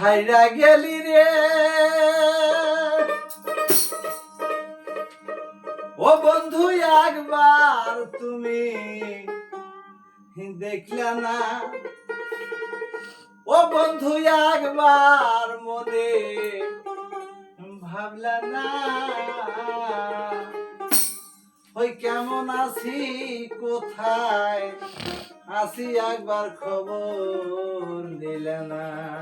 হাইরা গেলি রে। ও বন্ধু, একবার তুমি দেখলা না। ও বন্ধু, একবার মনে ভাবলা না। ওই কেমন আছি, কোথায়? আসি একবার খবর দিলে না।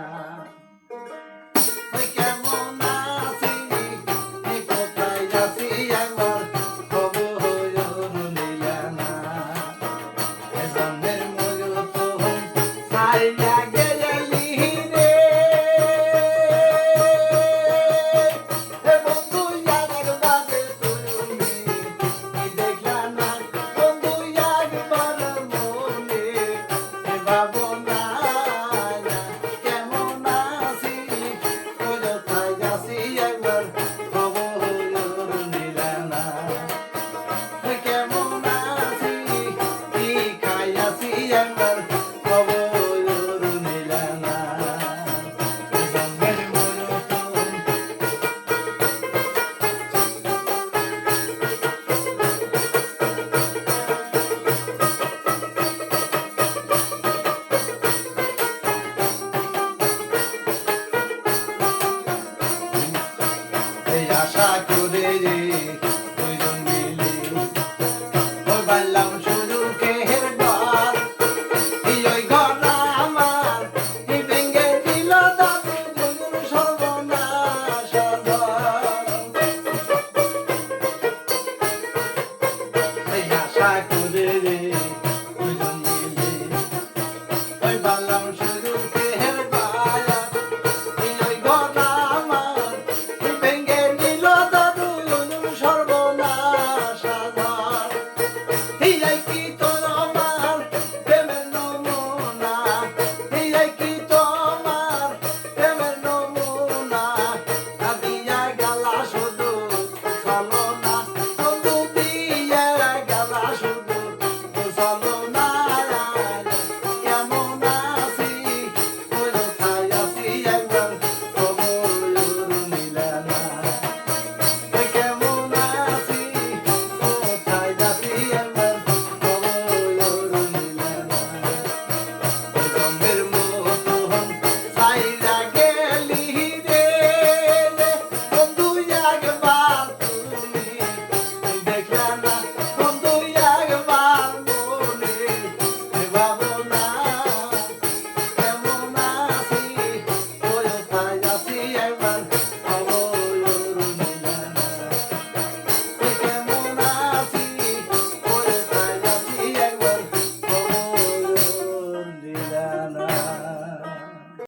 I